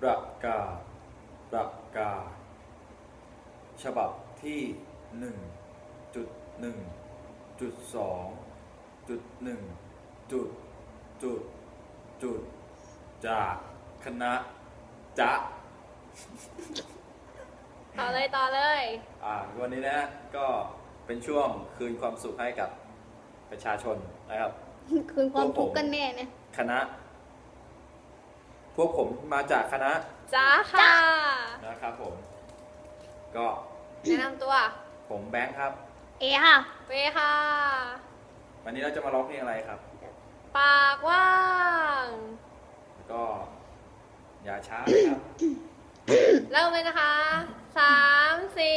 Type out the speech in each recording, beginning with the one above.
ประกาศ ประกาศ ฉบับที่หนึ่งจุดหนึ่งจุดสองจุดหนึ่งจุดจุดจุดจากคณะจะต่อเลยต่อเลย อ่าวันนี้นะฮะก็เป็นช่วงคืนความสุขให้กับประชาชนนะครับ คืนความทุกข์กันแน่เนี่ย คณะ พวกผมมาจากคณะจ้าค่ะนะครับผม ก็ แนะนำตัว ผมแบงค์ครับ เอค่ะ เวค่ะ วันนี้เราจะมาร้องเพลงอะไรครับ ปากว่างก็ อย่าช้านะครับ เริ่มเลยนะคะสามสี่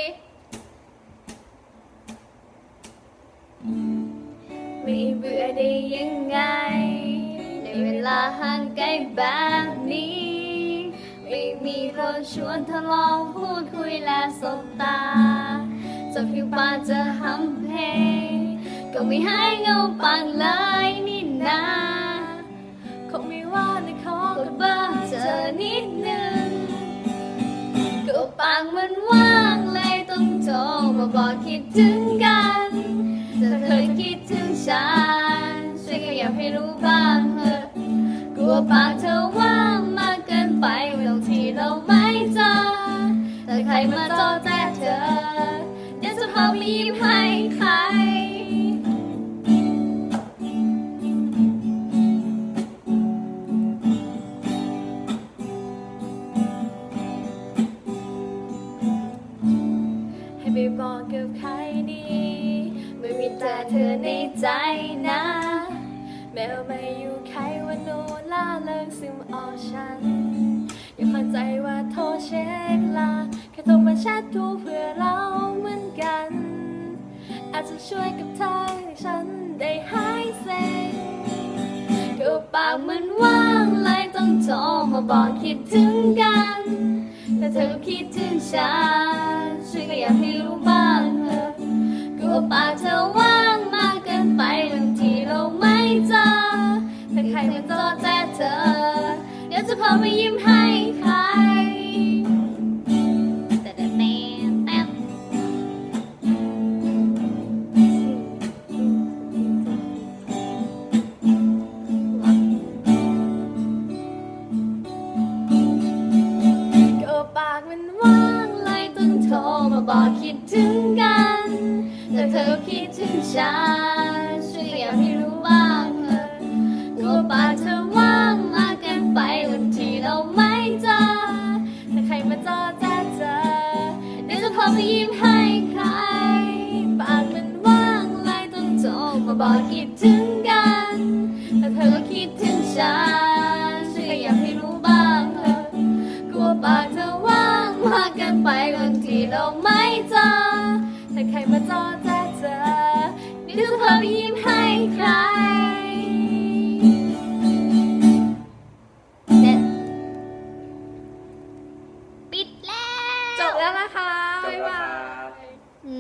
ไม่เบื่อได้ยังไงใน เวลาห่างไกลแบบนี้ ไม่มีคนชวนเธอลองพูดคุยและสบตาจะผิวปาจะหำเพลง ก็ไม่ให้เงาปังเลยนี่นาคงไม่ว่าในขอกดเบอร์เธอนิดนึงก็ปากมันว่างเลยต้องโทรมาบอกคิดถึงกันเธอเคยคิดถึงฉัน กลัวปากเธอว่างมากเกินไปบางทีเราไม่เจอแต่ใครมาจอแจเธอ เดี๋ยวจะพาไปยิ้มให้ใครให้ไปบอกกับใครดี ไม่มีแต่เธอในใจนะ แม้ว่าไม่ ซึมออกฉัน อย่าเข้าใจว่าโทรเช็คลาแค่โทรมาแชทดูเพื่อเราเหมือนกัน อาจจะช่วยกับเธอให้ฉันได้หายเซ็งก็ปากมันว่างเลยต้องโทรมาบอกคิดถึงกัน แต่เธอก็คิดถึงฉันช่วยก็อยากให้รู้บ้างเถอก็ปากเธอว่าง ถึงกัน แต่เธอคิดถึงฉันช่วยอยากให้รู้บ้างเถอะก็ปากเธอว่างมากเกินไปวันที่เราไม่เจอแต่ใครมาจอแจเจอเดี๋ยวจะพาไปยิ้มให้ใคร ปากมันว่างเลยต้องโทรมาบอกคิดถึงกัน แต่เธอก็คิดถึงฉันช่วยอยากให้รู้บ้างเถอะกลัวปากเธอว่างมากเกินไปบางทีเราไม่เจอ ใครมาจอแจ๊เจอนี่จะเพิ่มยิ้มให้ใครเด็ดปิดแล้ว จบแล้วนะคะ บ๊ายบาย อื